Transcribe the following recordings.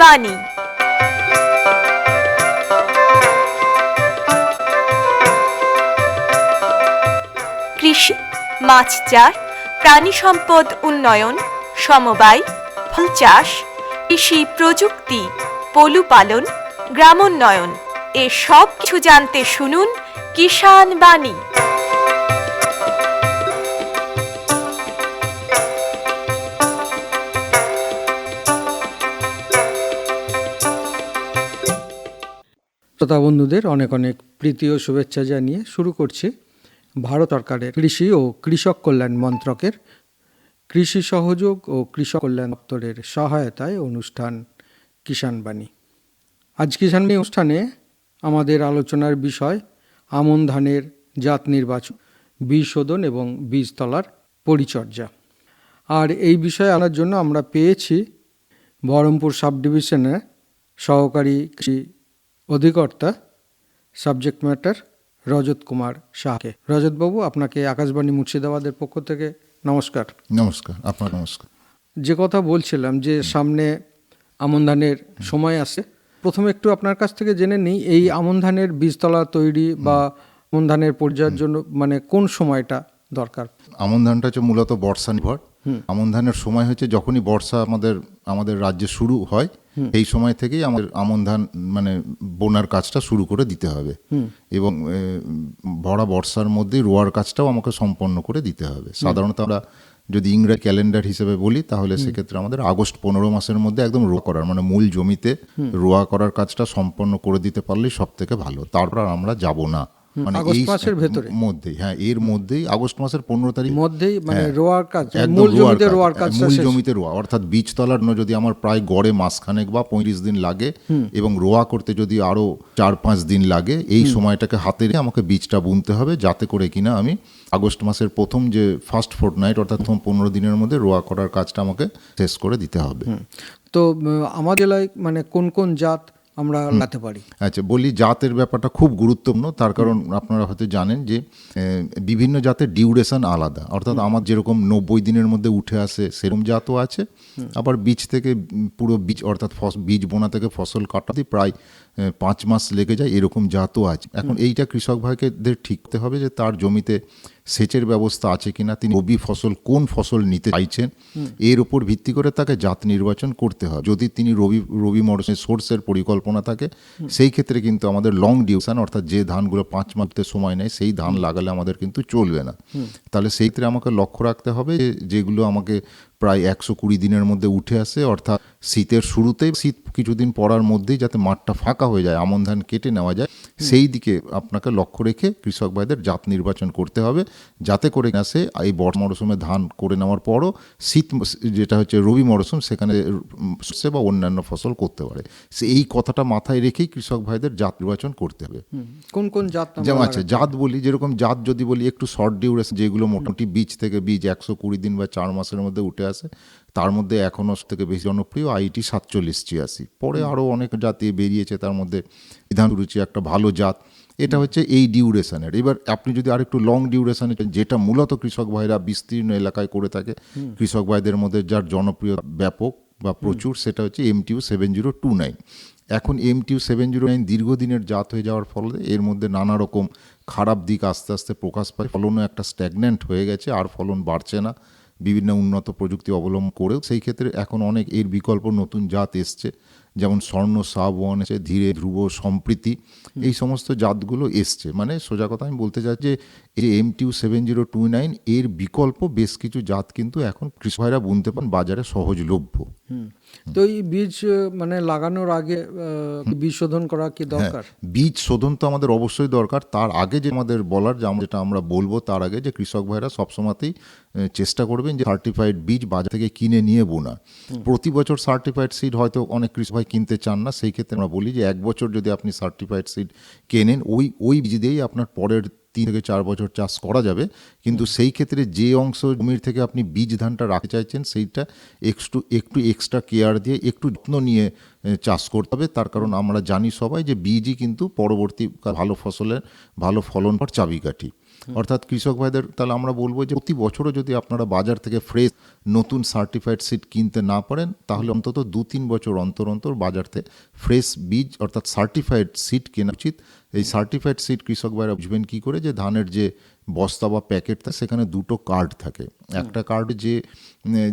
বাণী। কৃষি, মাছ চাষ, প্রাণী সম্পদ উন্নয়ন, সমবায়, ফল চাষ, কৃষি প্রযুক্তি পলুপালন গ্রামোন্নয়ন, এ সব কিছু জানতে শুনুন কিষান বাণী। শ্রোতা বন্ধুদের অনেক অনেক প্রীতি ও শুভেচ্ছা জানিয়ে শুরু করছি ভারত সরকারের কৃষি ও কৃষক কল্যাণ মন্ত্রকের কৃষি সহযোগ ও কৃষক কল্যাণ দপ্তরের সহায়তায় অনুষ্ঠান কিষাণ বাণী। আজ কিষাণবাণী অনুষ্ঠানে আমাদের আলোচনার বিষয় আমন ধানের জাত নির্বাচন, বীজ শোধন এবং বীজতলার পরিচর্যা। আর এই বিষয়ে আনার জন্য আমরা পেয়েছি বহরমপুর সাব ডিভিশনের সহকারী কৃষি অধিকর্তা সাবজেক্ট ম্যাটার রজত কুমার শাহকে। রজতবাবু আপনাকে আকাশবাণী মুর্শিদাবাদের পক্ষ থেকে নমস্কার। নমস্কার আপনার নমস্কার। যে কথা বলছিলাম যে সামনে আমন ধানের সময় আসে প্রথমে একটু আপনার কাছ থেকে জেনে নিই এই আমন ধানের বীজতলা তৈরি বা আমন ধানের পর্যায়ের জন্য মানে কোন সময়টা দরকার? আমন ধানটা হচ্ছে মূলত বর্ষা নির্ভর। আমন ধানের সময় হচ্ছে যখনই বর্ষা আমাদের আমাদের রাজ্যে শুরু হয় এই সময় থেকেই আমাদের আমন ধান মানে বোনার কাজটা শুরু করে দিতে হবে। এবং ভরা বর্ষার মধ্যেই রোয়ার কাজটাও আমাকে সম্পন্ন করে দিতে হবে। সাধারণত আমরা যদি ইংরেজি ক্যালেন্ডার হিসেবে বলি, তাহলে সেক্ষেত্রে আমাদের আগস্ট পনেরো মাসের মধ্যে একদম রোয়া করার মানে মূল জমিতে রোয়া করার কাজটা সম্পন্ন করে দিতে পারলেই সব থেকে ভালো। তারপর আমরা যাব না। মানে আগস্ট মাসের ভেতরে? মধ্যেই হ্যাঁ এর মধ্যেই আগস্ট মাসের পনেরো তারিখ। মধ্যেই মানে হ্যাঁ, রোয়ার কাজ মূল জমিতে রোয়ার হ্যাঁ, কাজটা মূল জমিতে রোয়া অর্থাৎ বীজ তলার জন্য যদি আমার প্রায় গড়ে মাসখানেক বা পঁয়ত্রিশ দিন লাগে এবং রোয়া করতে যদি আরও চার পাঁচ দিন লাগে এই সময়টাকে হাতে রেখে আমাকে বীজটা বুনতে হবে যাতে করে কিনা আমি আগস্ট মাসের প্রথম যে ফার্স্ট ফোর্ট নাইট অর্থাৎ প্রথম পনেরো দিনের মধ্যে রোয়া করার কাজটা আমাকে শেষ করে দিতে হবে। তো আমার জেলায় মানে কোন কোন জাত আমরা লাগাতে পারি। আচ্ছা বলি জাতের ব্যাপারটা খুব গুরুত্বপূর্ণ তার কারণ আপনারা হয়তো জানেন যে বিভিন্ন জাতের ডিউরেশন আলাদা। অর্থাৎ আমার যেরকম নব্বই দিনের মধ্যে উঠে আসে সেরকম জাতও আছে। আবার বীজ থেকে পুরো বীজ অর্থাৎ ফস- বীজ বোনা থেকে ফসল কাটাতে প্রায় পাঁচ মাস লেগে যায় এরকম জাতও আছে। এখন এইটা কৃষক ভাইকেদের ঠিকতে হবে যে তার জমিতে সেচের ব্যবস্থা আছে কিনা, তিনি রবি ফসল কোন ফসল নিতে চাইছেন, এর উপর ভিত্তি করে তাকে জাত নির্বাচন করতে হয়। যদি তিনি রবি রবি মরশুমে সোর্সের পরিকল্পনা থাকে, সেই ক্ষেত্রে কিন্তু আমাদের লং ডিউশন অর্থাৎ যে ধানগুলো পাঁচ মাসতে সময় নেয়, সেই ধান লাগালে আমাদের কিন্তু চলবে না। তাহলে সেই ক্ষেত্রে আমাকে লক্ষ্য রাখতে হবে যেগুলো আমাকে প্রায় একশো কুড়ি দিনের মধ্যে উঠে আসে অর্থাৎ শীতের শুরুতেই শীত কিছুদিন পড়ার মধ্যেই যাতে মাঠটা ফাঁকা হয়ে যায় আমন ধান কেটে নেওয়া যায় সেই দিকে আপনাকে লক্ষ্য রেখে কৃষক ভাইদের জাত নির্বাচন করতে হবে যাতে করে আসে এই বর্ষা মরশুমে ধান করে নেওয়ার পরও শীত যেটা হচ্ছে রবি মরশুম সেখানে শস্য বা অন্যান্য ফসল করতে পারে। সে এই কথাটা মাথায় রেখেই কৃষক ভাইদের জাত নির্বাচন করতে হবে। কোন কোন জাত যেমন আছে জাত বলি যেরকম জাত যদি বলি একটু শর্ট ডিউরেশন যেগুলো মোটামুটি বীজ থেকে বীজ একশো কুড়ি দিন বা চার মাসের মধ্যে উঠে আসে তার মধ্যে এখনও থেকে বেশি জনপ্রিয় আইটি সাতচল্লিশ ছিয়াশি। পরে আরও অনেক জাতি বেরিয়েছে তার মধ্যে বিধান রুচি একটা ভালো জাত। এটা হচ্ছে এই ডিউরেশনের। এবার আপনি যদি আরেকটু লং ডিউরেশনে যেটা মূলত কৃষক ভাইরা বিস্তীর্ণ এলাকায় করে থাকে কৃষক ভাইদের মধ্যে যার জনপ্রিয় ব্যাপক বা প্রচুর সেটা হচ্ছে এমটিউ সেভেন জিরো টু নাইন। এখন এমটিউ সেভেন জিরো নাইন দীর্ঘদিনের জাত হয়ে যাওয়ার ফলে এর মধ্যে নানা রকম খারাপ দিক আস্তে আস্তে প্রকাশ পায়। ফলনও একটা স্ট্যাগন্যান্ট হয়ে গেছে আর ফলন বাড়ছে না। বিভিন্ন উন্নত প্রযুক্তি অবলম্বন করেও সেই ক্ষেত্রে এখন অনেক এর বিকল্প নতুন জাত এসছে। যেমন স্বর্ণ সাবন এসে ধীরে ধ্রুব সম্প্রীতি এই সমস্ত জাতগুলো এসছে। মানে সোজা কথা আমি বলতে চাই যে এই M T seven zero two nine এর বিকল্প বেশ কিছু জাত কিন্তু এখন কৃষকরা বুনতে পান বাজারে সহজলভ্য। তো এই বীজ মানে লাগানোর আগে বীজ শোধন করা কি দরকার? বীজ শোধন তো আমাদের অবশ্যই দরকার। তার আগে যে আমাদের বলার যে যেটা আমরা বলব তার আগে যে কৃষক ভাইরা সবসময়তেই চেষ্টা করবেন যে সার্টিফাইড বীজ বাজার থেকে কিনে নিয়ে বোনা। প্রতি বছর সার্টিফাইড সিড হয়তো অনেক কৃষক ভাই কিনতে চান না সেই ক্ষেত্রে আমরা বলি যে এক বছর যদি আপনি সার্টিফাইড সিড কেনেন ওই ওই বীজ দিয়েই আপনার পরের তিন থেকে চার বছর চাষ করা যাবে। কিন্তু সেই ক্ষেত্রে যে অংশ জমির থেকে আপনি বীজ ধানটা রাখতে চাইছেন সেইটা একটু একটু এক্সট্রা কেয়ার দিয়ে একটু যত্ন নিয়ে চাষ করতে হবে। তার কারণ আমরা জানি সবাই যে বীজই কিন্তু পরবর্তী ভালো ফসলের ভালো ফলন পর চাবিকাঠি। অর্থাৎ কৃষক ভাইদের তাহলে আমরা বলব যে প্রতি বছরও যদি আপনারা বাজার থেকে ফ্রেশ নতুন সার্টিফাইড সিড কিনতে না পারেন তাহলে অন্তত দু তিন বছর অন্তর অন্তর বাজার থেকে ফ্রেশ বীজ অর্থাৎ সার্টিফাইড সিড কেনা উচিত। এই সার্টিফাইড সিড কৃষক ভাইরা বুঝবেন কী করে যে ধানের যে বস্তা বা প্যাকেট থাকে সেখানে দুটো কার্ড থাকে। একটা কার্ড যে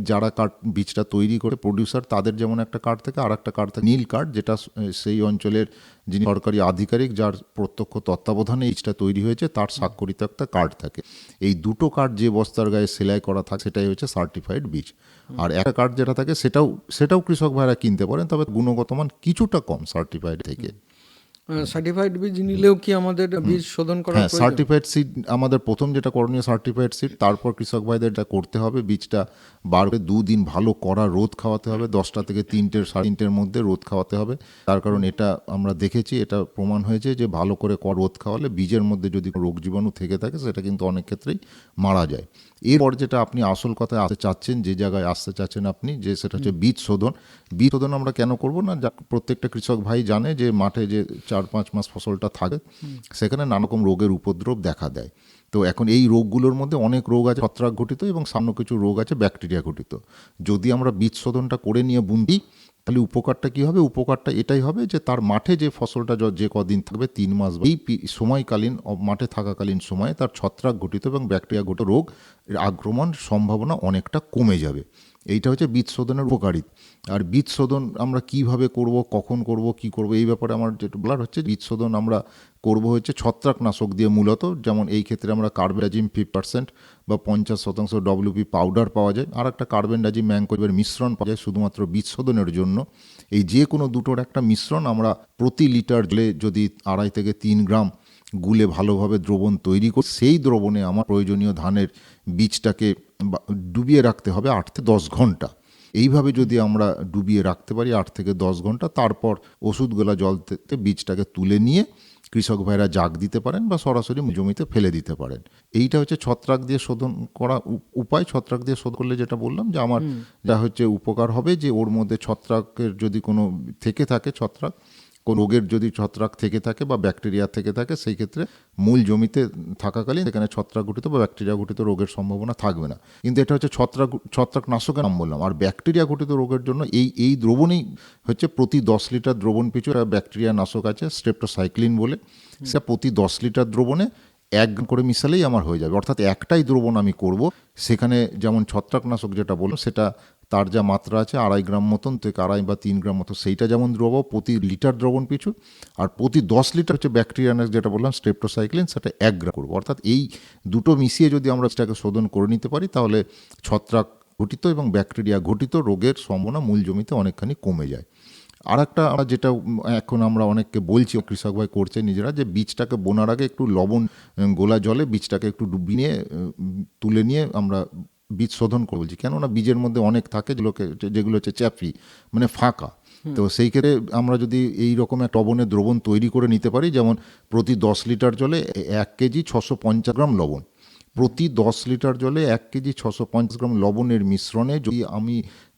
যারা কার্ড বীজটা তৈরি করে প্রডিউসার তাদের যেমন একটা কার্ড থাকে আর একটা কার্ড থাকে। নীল কার্ড যেটা সেই অঞ্চলের যিনি সরকারি আধিকারিক, যার প্রত্যক্ষ তত্ত্বাবধানে বীজটা তৈরি হয়েছে, তার স্বাক্ষরিত একটা কার্ড থাকে। এই দুটো কার্ড যে বস্তার গায়ে সেলাই করা থাকে, সেটাই হচ্ছে সার্টিফাইড বীজ। আর একটা কার্ড যেটা থাকে, সেটাও সেটাও কৃষক ভাইরা কিনতে পারেন, তবে গুণগত মান কিছুটা কম সার্টিফাইড থেকে। সার্টিফাইড বীজ নিলেও কি আমাদের বীজ শোধন করা হ্যাঁ সার্টিফাইড সিড আমাদের প্রথম যেটা করণীয় সার্টিফাইড সিড তারপর কৃষক ভাইদের এটা করতে হবে বীজটা বাড়বে দুদিন ভালো করা রোদ খাওয়াতে হবে দশটা থেকে তিনটের সাড়ে তিনটের মধ্যে রোদ খাওয়াতে হবে। তার কারণ এটা আমরা দেখেছি এটা প্রমাণ হয়েছে যে ভালো করে রোদ খাওয়ালে বীজের মধ্যে যদি রোগ জীবাণু থেকে থাকে সেটা কিন্তু অনেক ক্ষেত্রেই মারা যায়। এরপর যেটা আপনি আসল কথায় আসতে চাচ্ছেন যে জায়গায় আসতে চাচ্ছেন আপনি যে সেটা হচ্ছে বীজ শোধন। বীজ শোধন আমরা কেন করব না? প্রত্যেকটা কৃষক ভাই জানে যে মাঠে যে চার পাঁচ মাস ফসলটা থাকে, সেখানে নানা রকম রোগের উপদ্রব দেখা দেয়। তো এখন এই রোগগুলোর মধ্যে অনেক রোগ আছে, ছত্রাক ঘটিত এবং সামান্য কিছু রোগ আছে, ব্যাকটেরিয়া ঘটিত। যদি আমরা বীজ শোধনটা করে নিয়ে বুনদি, তাহলে উপকারটা কি হবে? উপকারটা এটাই হবে যে তার মাঠে যে ফসলটা যে কদিন থাকবে, তিন মাস এই সময়কালীন মাঠে থাকাকালীন সময়ে তার ছত্রাক ঘটিত এবং ব্যাকটেরিয়া ঘটিত রোগ আক্রমণ সম্ভাবনা অনেকটা কমে যাবে। এইটা হচ্ছে বীজ শোধনের উপকারিতা আর বীজ শোধন আমরা কীভাবে করব, কখন করব, কি করব, এই ব্যাপারে আমার যেটা বলার হচ্ছে বীজ শোধন আমরা করব হচ্ছে ছত্রাকনাশক দিয়ে মূলত। যেমন এই ক্ষেত্রে আমরা কার্বেরাজিম ফিফ পার্সেন্ট বা পঞ্চাশ শতাংশ ডব্লিউপি পাউডার পাওয়া যায়। আর একটা কার্বেন্ডাজিম ম্যাঙ্কোজের মিশ্রণ পাওয়া যায় শুধুমাত্র বীজ শোধনের জন্য। এই যে কোনো দুটোর একটা মিশ্রণ আমরা প্রতি লিটার জলে যদি আড়াই থেকে তিন গ্রাম গুলে ভালোভাবে দ্রবণ তৈরি করে, সেই দ্রবণে আমার প্রয়োজনীয় ধানের বীজটাকে ডুবিয়ে রাখতে হবে আট থেকে দশ ঘণ্টা। এইভাবে যদি আমরা ডুবিয়ে রাখতে পারি আট থেকে দশ ঘণ্টা তারপর ওষুধগুলা জল থেকে বীজটাকে তুলে নিয়ে কৃষক ভাইরা জাগ দিতে পারেন বা সরাসরি জমিতে ফেলে দিতে পারেন। এইটা হচ্ছে ছত্রাক দিয়ে শোধন করা উপায়। ছত্রাক দিয়ে শোধ করলে যেটা বললাম যে আমার যা হচ্ছে উপকার হবে যে ওর মধ্যে ছত্রাকের যদি কোনো থেকে থাকে ছত্রাক কোন রোগের যদি ছত্রাক থেকে থাকে বা ব্যাকটেরিয়া থেকে থাকে, সেই ক্ষেত্রে মূল জমিতে থাকাকালীন এখানে ছত্রাক ঘটিত বা ব্যাকটেরিয়া ঘটিত রোগের সম্ভাবনা থাকবে না। কিন্তু এটা হচ্ছে ছত্রাক ছত্রাক নাশকের নাম বললাম। আর ব্যাকটেরিয়া ঘটিত রোগের জন্য এই এই দ্রবণেই হচ্ছে প্রতি দশ লিটার দ্রবণ পিছু ব্যাকটেরিয়া নাশক আছে স্টেপটোসাইক্লিন বলে। সেটা প্রতি দশ লিটার দ্রবণে এক করে মিশালেই আমার হয়ে যাবে। অর্থাৎ একটাই দ্রবণ আমি করব, সেখানে যেমন ছত্রাকনাশক যেটা বললাম, সেটা তার যা মাত্রা আছে, আড়াই গ্রাম মতন, থেকে আড়াই বা তিন গ্রাম মতো। সেইটা যেমন দ্রব, প্রতি লিটার দ্রবণ পিছু, আর প্রতি দশ লিটার হচ্ছে ব্যাকটেরিয়ানাস যেটা বললাম স্টেপটোসাইক্লিন সেটা এক গ্রাম করব। অর্থাৎ এই দুটো মিশিয়ে যদি আমরা সেটাকে শোধন করে নিতে পারি, তাহলে ছত্রাক ঘটিত এবং ব্যাকটেরিয়া ঘটিত রোগের সম্ভাবনা মূল জমিতে অনেকখানি কমে যায়। আর একটা যেটা এখন আমরা অনেককে বলছি, কৃষক ভাই করছে নিজেরা, যে বীজটাকে বোনার আগে একটু লবণ, গোলা জলে বীজটাকে একটু ডুবিয়ে নিয়ে তুলে নিয়ে আমরা বীজ শোধন করে বলছি কেননা বীজের মধ্যে অনেক থাকে যেগুলোকে যেগুলো হচ্ছে চ্যাপি মানে ফাঁকা। তো সেই ক্ষেত্রে আমরা যদি এই রকম একটা লবণের দ্রবণ তৈরি করে নিতে পারি যেমন প্রতি দশ লিটার জলে এক কেজি ছশো পঞ্চাশ গ্রাম লবণ। প্রতি দশ লিটার জলে এক কেজি ছশো পঞ্চাশ গ্রাম লবণের মিশ্রণে যদি আমি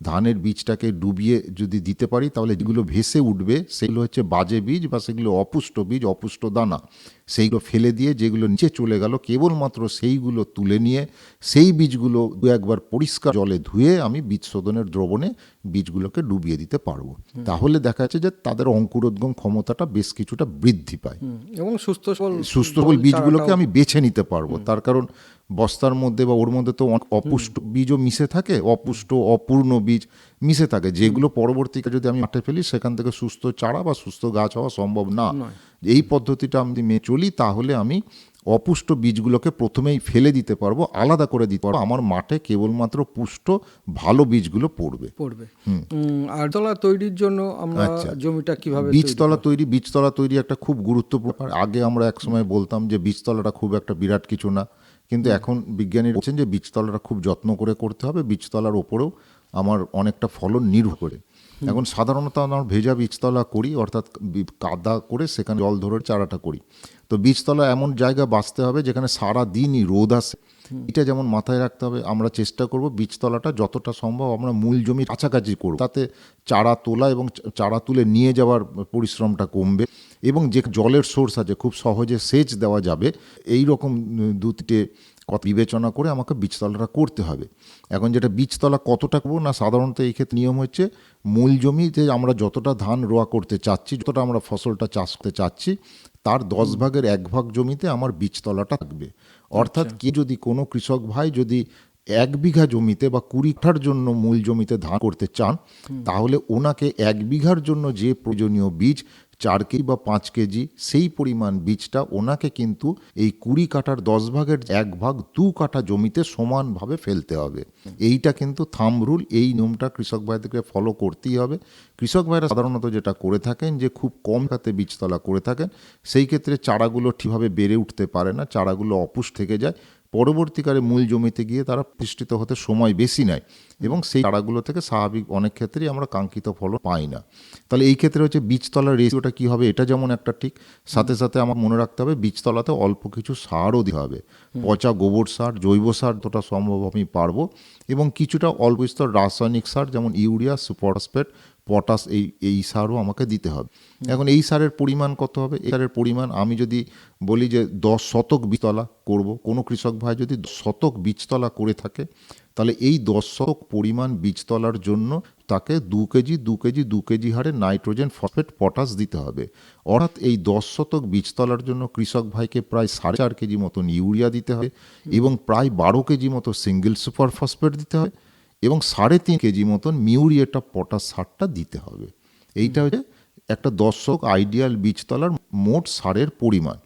ধানের বীজটাকে ডুবিয়ে যদি দিতে পারি তাহলে যেগুলো ভেসে উঠবে সেগুলো হচ্ছে বাজে বীজ বা সেগুলো অপুষ্ট বীজ অপুষ্ট দানা। সেইগুলো ফেলে দিয়ে যেগুলো নিচে চলে গেল কেবলমাত্র সেইগুলো তুলে নিয়ে সেই বীজগুলো দু একবার পরিষ্কার জলে ধুয়ে আমি বীজ শোধনের দ্রবণে বীজগুলোকে ডুবিয়ে দিতে পারব। তাহলে দেখা যাচ্ছে যে তাদের অঙ্কুরোদ্গম ক্ষমতাটা বেশ কিছুটা বৃদ্ধি পায়। এবং সুস্থ সুস্থ বীজগুলোকে আমি বেছে নিতে পারব। তার কারণ বস্তার মধ্যে বা ওর মধ্যে তো অপুষ্ট বীজও মিশে থাকে অপুষ্ট অপূর্ণ বীজ মিশে থাকে। যেগুলো পরবর্তীতে যদি আমি মাঠে ফেলি সেখান থেকে সুস্থ চারা বা সুস্থ গাছ হওয়া সম্ভব না। এই পদ্ধতিটা আমি মেনে চলি তাহলে আমি অপুষ্ট বীজগুলোকে প্রথমেই ফেলে দিতে পারব আলাদা করে দিতে পারব। আমার মাঠে কেবলমাত্র পুষ্ট ভালো বীজগুলো পড়বে। পড়বে। আর তলা তৈরির জন্য আমরা আচ্ছা। জমিটা কীভাবে বীজতলা তৈরি বীজতলা তৈরি একটা খুব গুরুত্বপূর্ণ আগে আমরা এক সময় বলতাম যে বীজতলাটা খুব একটা বিরাট কিছু না। কিন্তু এখন বিজ্ঞানী বলছেন যে বীজতলাটা খুব যত্ন করে করতে হবে বীজতলার ওপরেও আমার অনেকটা ফলন নির্ভর করে। এখন সাধারণত আমরা ভেজা বীজতলা করি অর্থাৎ কাদা করে সেখানে জল ধরে চারাটা করি। তো বীজতলা এমন জায়গা বাঁচতে হবে যেখানে সারা দিনই রোদ আসে। এটা যেমন মাথায় রাখতে হবে আমরা চেষ্টা করব বীজতলাটা যতটা সম্ভব আমরা মূল জমির কাছাকাছি করব। তাতে চারা তোলা এবং চারা তুলে নিয়ে যাওয়ার পরিশ্রমটা কমবে এবং যে জলের সোর্স আছে খুব সহজে সেচ দেওয়া যাবে। এই রকম দু তিনটে কথা বিবেচনা করে আমাকে বীজতলাটা করতে হবে। এখন যেটা বীজতলা কতটা করব না সাধারণত এই ক্ষেত্রে নিয়ম হচ্ছে মূল জমিতে আমরা যতটা ধান রোয়া করতে চাচ্ছি যতটা আমরা ফসলটা চাষ করতে চাচ্ছি তার দশ ভাগের এক ভাগ জমিতে আমার বীজতলাটা থাকবে। অর্থাৎ কি যদি কোনো কৃষক ভাই যদি এক বিঘা জমিতে বা কুড়ি কাঠার জন্য মূল জমিতে ধান করতে চান তাহলে ওনাকে এক বিঘার জন্য যে প্রয়োজনীয় বীজ চার কেজি বা পাঁচ কেজি সেই পরিমাণ বীজটা ওনাকে কিন্তু এই কুড়ি কাঠার দশ ভাগের এক ভাগ দু কাঠা জমিতে সমানভাবে ফেলতে হবে। এইটা কিন্তু থাম রুল, এই নিয়মটা কৃষক ভাইদেরকে ফলো করতেই হবে। কৃষক ভাইরা সাধারণত যেটা করে থাকেন যে খুব কম খাতে বীজতলা করে থাকেন, সেই ক্ষেত্রে চারাগুলো ঠিকভাবে বেড়ে উঠতে পারে না, চারাগুলো অপুষ থেকে যায়। পরবর্তীকালে মূল জমিতে গিয়ে তারা প্রতিষ্ঠিত হতে সময় বেশি নেয় এবং সেই চারাগুলো থেকে স্বাভাবিক অনেক ক্ষেত্রেই আমরা কাঙ্ক্ষিত ফলন পাই না। তাহলে এই ক্ষেত্রে হচ্ছে বীজতলার রেশিওটা কী হবে? এটা যেমন একটা ঠিক সাথে সাথে আমার মনে রাখতে হবে বীজতলাতে অল্প কিছু সারও দিতে হবে। পচা গোবর সার জৈব সার যতটা সম্ভব আমি পারব এবং কিছুটা অল্প স্তর রাসায়নিক সার যেমন ইউরিয়া সুপারসপেট পটাশ এই এই সারও আমাকে দিতে হবে। এখন এই সারের পরিমাণ কত হবে? এই সারের পরিমাণ আমি যদি বলি যে দশ শতক বীজতলা করব, কোনো কৃষক ভাই যদি শতক বীজতলা করে থাকে, তাহলে এই দশ শতক পরিমাণ বীজতলার জন্য তাকে দু কেজি দু কেজি দু কেজি হারে নাইট্রোজেন ফসফেট পটাশ দিতে হবে। অর্থাৎ এই দশ শতক বীজতলার জন্য কৃষক ভাইকে প্রায় সাড়ে চার কেজি মতন ইউরিয়া দিতে হবে এবং প্রায় বারো কেজি মতো সিঙ্গেল সুপার ফসফেট দিতে হবে। এবং সাড়ে তিন কেজি মতন মিউরিয়েটা পটাশ সারটা দিতে হবে। এইটা হচ্ছে একটা দর্শক আইডিয়াল বীজতলার মোট সারের পরিমাণ।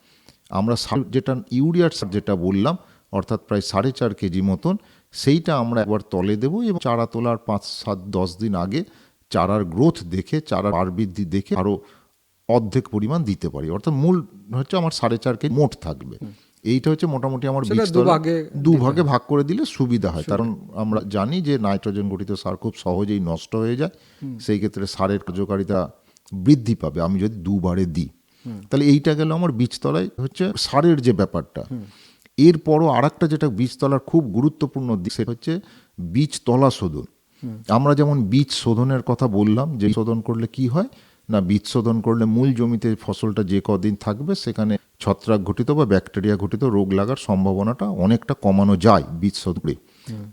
আমরা সার যেটা ইউরিয়ার সার যেটা বললাম, অর্থাৎ প্রায় সাড়ে চার কেজি মতন, সেইটা আমরা একবার তলে দেবো এবং চারা তোলার পাঁচ, সাত, দশ দিন আগে চারার গ্রোথ দেখে, চারার বার বৃদ্ধি দেখে আরও অর্ধেক পরিমাণ দিতে পারি। অর্থাৎ মূল হচ্ছে আমার সাড়ে চার কেজি মোট থাকবে। এইটা হচ্ছে মোটামুটি আমার দুভাগে দুভাগে ভাগ করে দিলে সুবিধা হয়। কারণ আমরা জানি যে নাইট্রোজেন গঠিত সার খুব সহজেই নষ্ট হয়ে যায়। সেই ক্ষেত্রে সারের কার্যকারিতা বৃদ্ধি পাবে। আমি যদি দুবারে দিই তাহলে এইটা গেল আমার বীজতলায় হচ্ছে সারের যে ব্যাপারটা। এরপরও আর একটা যেটা বীজতলার খুব গুরুত্বপূর্ণ দিক সেটা হচ্ছে বীজতলা শোধন। আমরা যেমন বীজ শোধনের কথা বললাম যে শোধন করলে কি হয়? না বীজ শোধন করলে মূল জমিতে ফসলটা যে কদিন থাকবে সেখানে ছত্রাক ঘটিত বা ব্যাকটেরিয়া ঘটিত রোগ লাগার সম্ভাবনাটা অনেকটা কমানো যায় বীজ শোধনে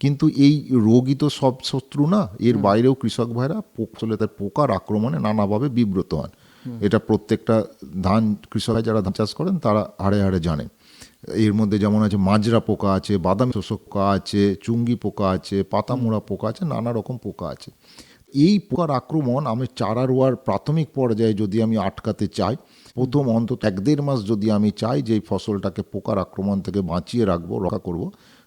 কিন্তু এই রোগই তো সব শত্রু না এর বাইরেও কৃষক ভাইরা ফসলে তার পোকার আক্রমণে নানাভাবে বিব্রত হন। এটা প্রত্যেকটা ধান কৃষক ভাই যারা ধান চাষ করেন তারা হাড়ে হাড়ে জানেন এর মধ্যে যেমন আছে মাজরা পোকা আছে বাদাম শোষক পোকা আছে চুঙ্গি পোকা আছে পাতামোড়া পোকা আছে নানা রকম পোকা আছে। এই পোকার আক্রমণ আমি চারা রোয়ার প্রাথমিক পর্যায়ে যদি আমি আটকাতে চাই প্রথম অন্তত এক দেড় মাস যদি আমি চাই যে এই ফসলটাকে পোকার আক্রমণ থেকে বাঁচিয়ে রাখব রক্ষা করব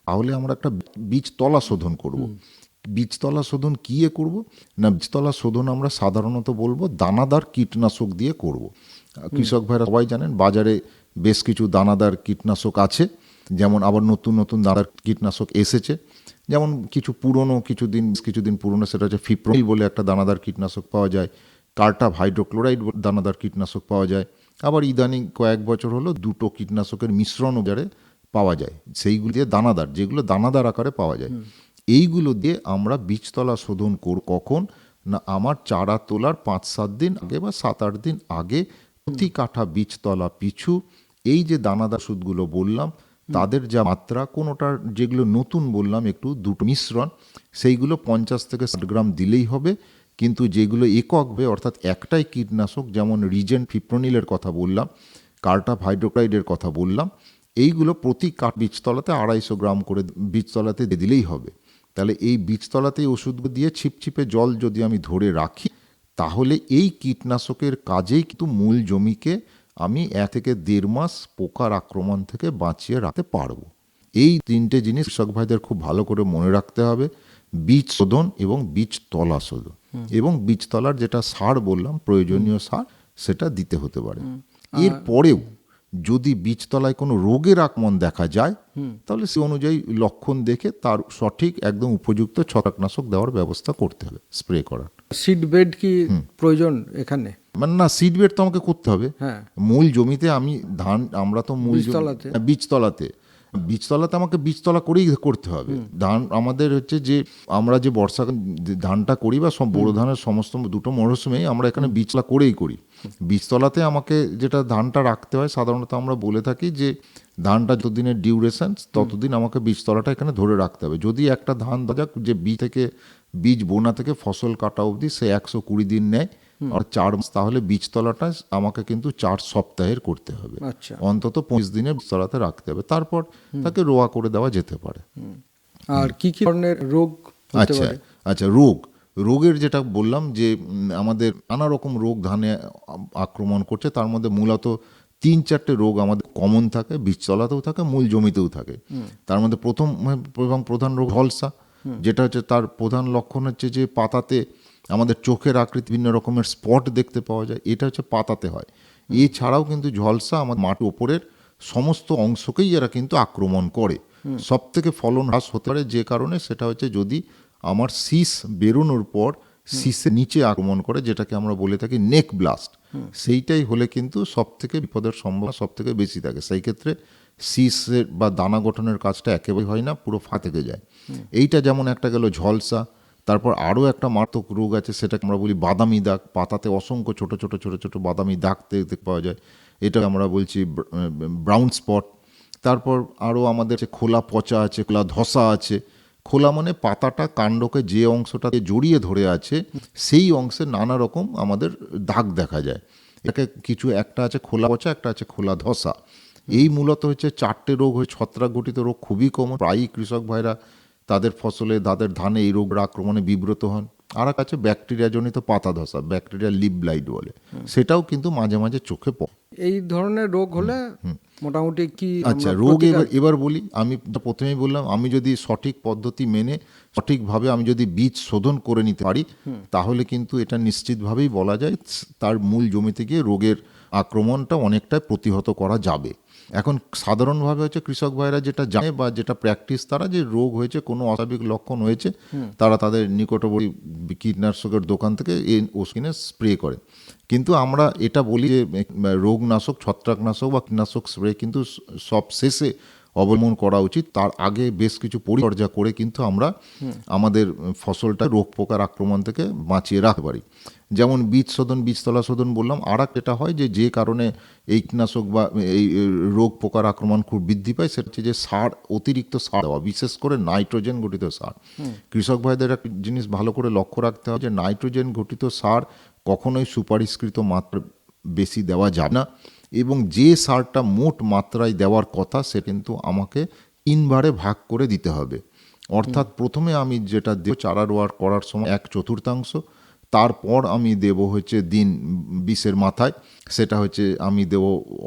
তাহলে আমরা একটা বীজতলা শোধন করব। বীজতলা শোধন কী এ করব না বীজতলা শোধন আমরা সাধারণত বলব দানাদার কীটনাশক দিয়ে করব। কৃষক ভাইরা সবাই জানেন বাজারে বেশ কিছু দানাদার কীটনাশক আছে যেমন আবার নতুন নতুন দানাদার কীটনাশক এসেছে। যেমন কিছু পুরনো কিছুদিন কিছুদিন পুরনো সেটা হচ্ছে ফিপ্রোনিল বলে একটা দানাদার কীটনাশক পাওয়া যায়। কার্টাপ হাইড্রোক্লোরাইড দানাদার কীটনাশক পাওয়া যায়। আবার ইদানিং কয়েক বছর হলো দুটো কীটনাশকের মিশ্রণ বাজারে পাওয়া যায়। সেইগুলো দিয়ে দানাদার যেগুলো দানাদার আকারে পাওয়া যায়। এইগুলো দিয়ে আমরা বীজতলা শোধন কর কখন? না আমার চারা তোলার পাঁচ সাত দিন আগে বা সাত আট দিন আগে প্রতি কাঠা বীজতলা পিছু এই যে দানাদার সুদগুলো বললাম তাদের যা মাত্রা, কোনোটার যেগুলো নতুন বললাম, একটু দুটো মিশ্রণ, সেইগুলো পঞ্চাশ থেকে ষাট গ্রাম দিলেই হবে। কিন্তু যেগুলো একক এককভাবে অর্থাৎ একটাই কীটনাশক, যেমন রিজেন্ট ফিপ্রোনিলের কথা বললাম কার্টাপ হাইড্রোক্রাইডের কথা বললাম, এইগুলো প্রতি কাঠ বীজতলাতে আড়াইশো গ্রাম করে বীজতলাতে দিলেই হবে। তাহলে এই বীজতলাতে এই ওষুধগুলো দিয়ে ছিপছিপে জল যদি আমি ধরে রাখি, তাহলে এই কীটনাশকের কাজেই কিন্তু মূল জমিকে আমি এক থেকে দেড় মাস পোকার আক্রমণ থেকে বাঁচিয়ে রাখতে পারব। এই তিনটে জিনিস কৃষক ভাইদের খুব ভালো করে মনে রাখতে হবে। বীজ শোধন এবং বীজ তলা শোধন। এবং বীজতলার যেটা সার বললাম প্রয়োজনীয় সার সেটা দিতে হতে পারে। এর পরেও যদি বীজতলায় কোনো রোগের আক্রমণ দেখা যায় তাহলে সে অনুযায়ী লক্ষণ দেখে তার সঠিক একদম উপযুক্ত ছত্রাকনাশক দেওয়ার ব্যবস্থা করতে হবে স্প্রে করার। সিড বেড কি প্রয়োজন এখানে? মানে না সিড বেড তো আমাকে করতে হবে। হ্যাঁ। মূল জমিতে আমি ধান আমরা তো মূল বীজতলাতে? হ্যাঁ, বীজতলাতে। বীজতলাতে আমাকে বীজতলা করেই করতে হবে। ধান আমাদের হচ্ছে যে আমরা যে বর্ষাকাল যে ধানটা করি বা সব বড় ধানের সমস্ত দুটো মরশুমেই আমরা এখানে বীজতলা করেই করি। বীজতলাতে আমাকে যেটা ধানটা রাখতে হয় সাধারণত আমরা বলে থাকি যে ধানটা যতদিনের ডিউরেশন ততদিন আমাকে বীজতলাটা এখানে ধরে রাখতে হবে। যদি একটা ধান দেখা যাক যে বীজ থেকে বীজ বোনা থেকে ফসল কাটা অবধি সে একশো কুড়ি দিন নেয়। চার মাস তাহলে বীজতলাটা আমাকে কিন্তু চার সপ্তাহের করতে হবে। আচ্ছা। অন্তত পঁচিশ দিনের তলাতে রাখতে হবে। তারপর তাকে রোয়া করে দেওয়া যেতে পারে। আর কি কি ধরনের রোগ আচ্ছা আচ্ছা রোগ। রোগের যেটা বললাম যে আমাদের নানা রকম রোগ ধানে আক্রমণ করছে। তার মধ্যে মূলত তিন চারটে রোগ আমাদের কমন থাকে বীজতলাতেও থাকে মূল জমিতেও থাকে। তার মধ্যে প্রথম এবং প্রধান রোগ হলসা যেটা হচ্ছে তার প্রধান লক্ষণ হচ্ছে যে পাতাতে আমাদের চোখের আকৃতি বিভিন্ন রকমের স্পট দেখতে পাওয়া যায় এটা হচ্ছে পাতাতে হয়। এছাড়াও কিন্তু ঝলসা আমার মাটির ওপরের সমস্ত অংশকেই এরা কিন্তু আক্রমণ করে। সব থেকে ফলন হ্রাস হতে পারে যে কারণে সেটা হচ্ছে যদি আমার শীষ বেরোনোর পর শীষের নিচে আক্রমণ করে যেটাকে আমরা বলে থাকি নেক ব্লাস্ট সেইটাই হলে কিন্তু সব থেকে বিপদের সম্ভাবনা সব থেকে বেশি থাকে। সেই ক্ষেত্রে শীষের বা দানা গঠনের কাজটা একেবারে হয় না পুরো ফা থেকে যায় এইটা যেমন একটা গেল ঝলসা তারপর আরও একটা মারাত্মক রোগ আছে, সেটাকে আমরা বলি বাদামি দাগ। পাতাতে অসংখ্য ছোট ছোট ছোট ছোট বাদামি দাগ দেখতে পাওয়া যায়। এটা আমরা বলছি ব্রাউন স্পট। তারপর আরও আমাদের খোলা পচা আছে, খোলা ধসা আছে, খোলা মানে পাতাটা কাণ্ডকে যে অংশটাতে জড়িয়ে ধরে আছে, সেই অংশে নানা রকম আমাদের দাগ দেখা যায়। এটাকে কিছু একটা আছে খোলা পচা, একটা আছে খোলা ধসা। এই মূলত হচ্ছে চারটে রোগ হয়ে ছত্রাক ঘটিত রোগ খুবই কমন। প্রায়ই কৃষক ভাইরা তাদের ফসলে তাদের ধানে এই রোগের আক্রমণে বিব্রত হন। আর আছে ব্যাকটেরিয়া জনিত পাতা ধসা ব্যাকটেরিয়া লিপ ব্লাইট বলে। সেটাও কিন্তু মাঝে মাঝে চোখে পড়ে। এই ধরনের রোগ হলে মোটামুটি কি আচ্ছা রোগ এবার এবার বলি আমি প্রথমেই বললাম আমি যদি সঠিক পদ্ধতি মেনে সঠিকভাবে আমি যদি বীজ শোধন করে নিতে পারি তাহলে কিন্তু এটা নিশ্চিতভাবেই বলা যায় তার মূল জমিতে গিয়ে রোগের আক্রমণটা অনেকটা প্রতিহত করা যাবে। এখন সাধারণভাবে হচ্ছে কৃষক ভাইরা যেটা জানে বা যেটা প্র্যাকটিস তারা যে রোগ হয়েছে কোনো অস্বাভাবিক লক্ষণ হয়েছে তারা তাদের নিকটবর্তী কীটনাশকের দোকান থেকে এই ওষুধ স্প্রে করে। কিন্তু আমরা এটা বলি যে রোগনাশক ছত্রাকনাশক বা কীটনাশক স্প্রে কিন্তু সব শেষে অবলম্বন করা উচিত। তার আগে বেশ কিছু পরিচর্যা করে কিন্তু আমরা আমাদের ফসলটা রোগ পোকার আক্রমণ থেকে বাঁচিয়ে রাখতে পারি। যেমন বীজ শোধন বীজতলা শোধন বললাম আর যেটা হয় যে যে কারণে এই কীটনাশক বা এই রোগ পোকার আক্রমণ খুব বৃদ্ধি পায় সেটা হচ্ছে যে সার অতিরিক্ত সার দেওয়া বিশেষ করে নাইট্রোজেন ঘটিত সার। কৃষক ভাইদের একটা জিনিস ভালো করে লক্ষ্য রাখতে হবে যে নাইট্রোজেন ঘটিত সার কখনোই সুপারিশকৃত মাত্রা বেশি দেওয়া যাবে না। এবং যে সারটা মোট মাত্রায় দেওয়ার কথা সে কিন্তু আমাকে তিনবারে ভাগ করে দিতে হবে। অর্থাৎ প্রথমে আমি যেটা দেব চারা রোয়ার করার সময় এক চতুর্থাংশ তারপর আমি দেব হচ্ছে দিন বিশের মাথায় সেটা হচ্ছে আমি দেব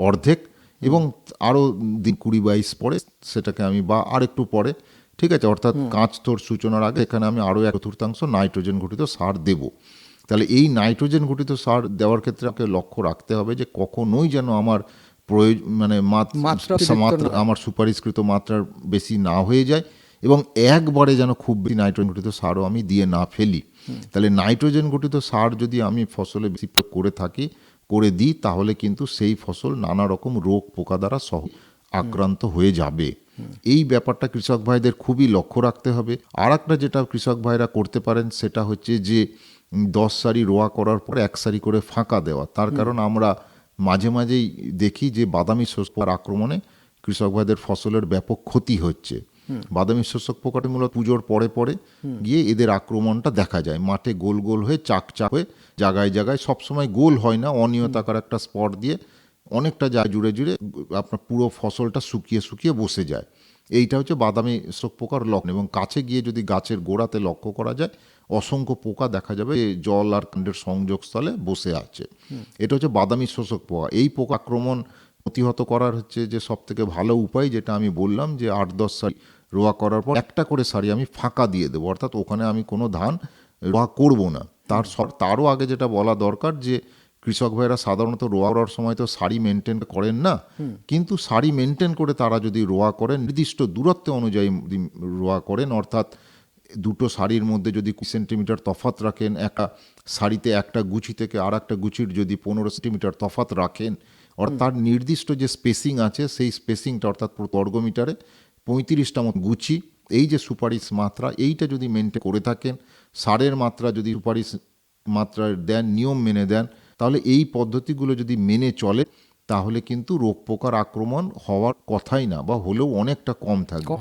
অর্ধেক এবং আরও দিন কুড়ি বাইশ পরে সেটাকে আমি বা আর একটু পরে ঠিক আছে? অর্থাৎ কাঁচ তোর সূচনার আগে এখানে আমি আরও এক চতুর্থাংশ নাইট্রোজেন ঘটিত সার দেব। তাহলে এই নাইট্রোজেন ঘটিত সার দেওয়ার ক্ষেত্রে আমাকে লক্ষ্য রাখতে হবে যে কখনোই যেন আমার প্রয়োজন মানে মাত- মাত্রা। আমার সুপারিশকৃত মাত্রার বেশি না হয়ে যায় এবং একবারে যেন খুব বেশি নাইট্রোজেন ঘটিত সারও আমি দিয়ে না ফেলি। তাহলে নাইট্রোজেন ঘটিত সার যদি আমি ফসলে বেশি প্রয়োগ করে থাকি করে দিই তাহলে কিন্তু সেই ফসল নানা রকম রোগ পোকা দ্বারা সহ আক্রান্ত হয়ে যাবে। এই ব্যাপারটা কৃষক ভাইদের খুবই লক্ষ্য রাখতে হবে। আর একটা যেটা কৃষক ভাইরা করতে পারেন সেটা হচ্ছে যে দশ সারি রোয়া করার পর এক সারি করে ফাঁকা দেওয়া। তার কারণ আমরা মাঝে মাঝেই দেখি যে বাদামি পোকার আক্রমণে কৃষক ভাইদের ফসলের ব্যাপক ক্ষতি হচ্ছে। বাদামি শস্যক পোকাটি মূলত পুজোর পরে পরে গিয়ে এদের আক্রমণটা দেখা যায়। মাঠে গোল গোল হয়ে চাক চাক হয়ে জায়গায় জায়গায় সবসময় গোল হয় না অনিয়তাকার একটা স্পট দিয়ে অনেকটা জায়গা জুড়ে জুড়ে আপনার পুরো ফসলটা শুকিয়ে শুকিয়ে বসে যায়। এইটা হচ্ছে বাদামি শোক পোকার লক্ষণ এবং কাছে গিয়ে যদি গাছের গোড়াতে লক্ষ্য করা যায় অসংখ্য পোকা দেখা যাবে জল আর কাণ্ডের সংযোগস্থলে বসে আছে। এটা হচ্ছে বাদামি শোষক পোকা। এই পোকা আক্রমণ প্রতিহত করার হচ্ছে যে সব থেকে ভালো উপায় যেটা আমি বললাম যে আট দশ সারি রোয়া করার পর একটা করে সারি আমি ফাঁকা দিয়ে দেবো। অর্থাৎ ওখানে আমি কোনো ধান রোয়া করব না। তার তারও আগে যেটা বলা দরকার যে কৃষক ভাইরা সাধারণত রোয়া করার সময় তো শাড়ি মেনটেন করেন না। কিন্তু শাড়ি মেনটেন করে তারা যদি রোয়া করেন নির্দিষ্ট দূরত্ব অনুযায়ী রোয়া করেন অর্থাৎ দুটো শাড়ির মধ্যে যদি সেন্টিমিটার তফাত রাখেন, একটা শাড়িতে একটা গুচি থেকে আর একটা গুচির যদি পনেরো সেন্টিমিটার তফাত রাখেন, অর্থাৎ তার নির্দিষ্ট যে স্পেসিং আছে, সেই স্পেসিংটা অর্থাৎ বর্গ মিটারে পঁয়ত্রিশটা মতো গুচি, এই যে সুপারিশ মাত্রা, এইটা যদি মেনটেন করে থাকেন, সারের মাত্রা যদি সুপারিশ মাত্রা দেন, নিয়ম মেনে দেন, তাহলে এই পদ্ধতিগুলো যদি মেনে চলে, তাহলে কিন্তু রোগ পোকার আক্রমণ হওয়ার কথাই না, বা হলেও অনেকটা কম থাকবে।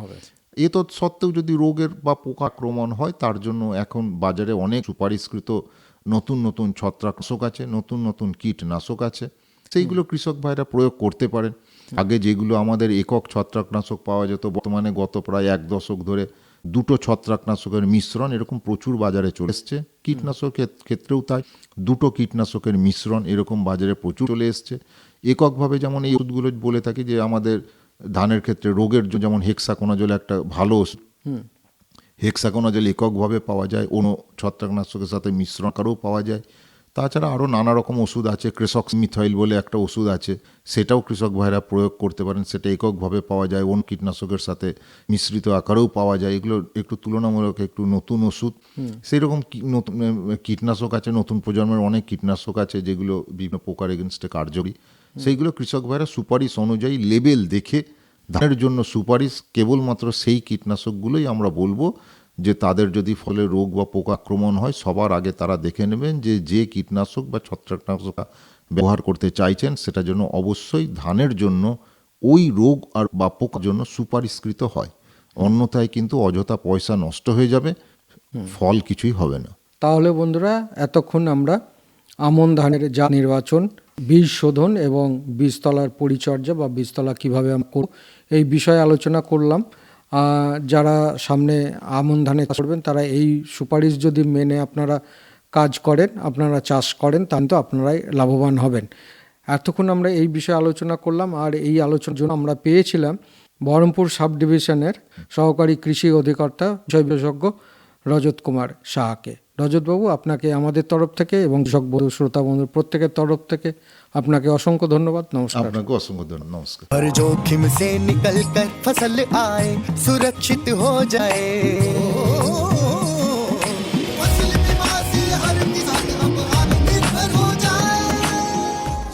এ সত্ত্বেও যদি রোগের বা পোকা আক্রমণ হয়, তার জন্য এখন বাজারে অনেক সুপারিশকৃত নতুন নতুন ছত্রাকনাশক আছে, নতুন নতুন কীটনাশক আছে। সেইগুলো কৃষক ভাইরা প্রয়োগ করতে পারেন। আগে যেগুলো আমাদের একক ছত্রাকনাশক পাওয়া যেত, বর্তমানে গত প্রায় এক দশক ধরে দুটো ছত্রাকনাশকের মিশ্রণ এরকম প্রচুর বাজারে চলে এসছে। কীটনাশকের ক্ষেত্রেও তাই। দুটো কীটনাশকের মিশ্রণ এরকম বাজারে প্রচুর চলে এসছে। এককভাবে যেমন এই ওষুধগুলো বলে থাকি যে আমাদের ধানের ক্ষেত্রে রোগের যেমন হেক্সাকোনাজল একটা ভালো ওষুধ হেক্সাকোনাজল এককভাবে পাওয়া যায় অন্য ছত্রাকনাশকের সাথে মিশ্রণ আকারেও পাওয়া যায়। তাছাড়া আরও নানা রকম ওষুধ আছে ক্রেসক মিথাইল বলে একটা ওষুধ আছে সেটাও কৃষক ভাইরা প্রয়োগ করতে পারেন সেটা এককভাবে পাওয়া যায় অন্য কীটনাশকের সাথে মিশ্রিত আকারেও পাওয়া যায়। এগুলো একটু তুলনামূলক একটু নতুন ওষুধ। সেই রকম নতুন কীটনাশক আছে নতুন প্রজন্মের অনেক কীটনাশক আছে যেগুলো বিভিন্ন পোকার এগেনস্টে কার্যকরী। সেইগুলো কৃষক ভাইরা সুপারিশ অনুযায়ী লেবেল দেখে ধানের জন্য সুপারিশ কেবলমাত্র সেই কীটনাশকগুলোই আমরা বলব যে তাদের যদি ফলে রোগ বা পোকা আক্রমণ হয় সবার আগে তারা দেখে নেবেন যে যে কীটনাশক বা ছত্রাকনাশক ব্যবহার করতে চাইছেন সেটা জন্য অবশ্যই ধানের জন্য ওই রোগ আর বা পোকার জন্য সুপারিশকৃত হয়। অন্যথায় কিন্তু অযথা পয়সা নষ্ট হয়ে যাবে ফল কিছুই হবে না। তাহলে বন্ধুরা এতক্ষণ আমরা আমন ধানের যা নির্বাচন বীজ শোধন এবং বীজতলার পরিচর্যা বা বীজতলা কীভাবে করব, এই বিষয়ে আলোচনা করলাম। যারা সামনে আমন ধানে চাষ করবেন, তারা এই সুপারিশ যদি মেনে আপনারা কাজ করেন, আপনারা চাষ করেন, তাহলে তো আপনারাই লাভবান হবেন। এতক্ষণ আমরা এই বিষয়ে আলোচনা করলাম, আর এই আলোচনার জন্য আমরা পেয়েছিলাম বহরমপুর সাব ডিভিশনের সহকারী কৃষি অধিকর্তা বিষয় বিশেষজ্ঞ রজত কুমার শাহকে রজতবাবু আপনাকে আমাদের তরফ থেকে এবং কৃষক বন্ধু শ্রোতা বন্ধুর প্রত্যেকের তরফ থেকে আপনাকে অসংখ্য ধন্যবাদ নমস্কার আপনাকে অসংখ্য ধন্যবাদ নমস্কার हर जोखिम से निकल कर फसल आए सुरक्षित हो जाए फसल बीमा से हर किसान अब आत्मनिर्भर हो जाए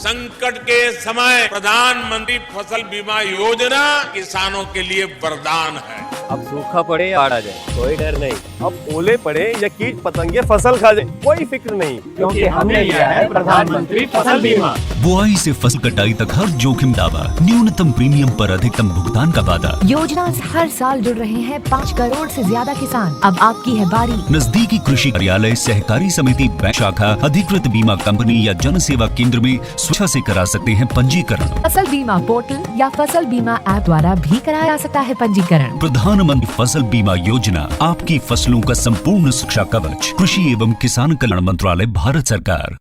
संकट के समय प्रधानमंत्री फसल बीमा योजना किसानों के लिए वरदान है अब सूखा पड़े या बाढ़ आ जाए। कोई डर नहीं। अब ओले पड़े या कीट पतंगे फ़सल खा जाए कोई फ़िक्र नहीं। क्योंकि हमने लिया है प्रधानमंत्री फ़सल बीमा। बुआई से फ़सल कटाई तक हर जोखिम दावा न्यूनतम प्रीमियम पर अधिकतम भुगतान का वादा। योजना से हर साल जुड़ रहे हैं पाँच करोड़ से ज़्यादा किसान। अब आपकी है बारी। नजदीकी कृषि कार्यालय सहकारी समिति बैंक शाखा अधिकृत बीमा कंपनी या जन सेवा केंद्र में स्वेच्छा से करा सकते हैं पंजीकरण। फ़सल बीमा पोर्टल या फ़सल बीमा ऐप द्वारा भी कराया जा सकता है पंजीकरण। प्रधानमंत्री फ़सल बीमा योजना, आपकी फ़सलों का संपूर्ण सुरक्षा कवच, कृषि एवं किसान कल्याण मंत्रालय, भारत सरकार।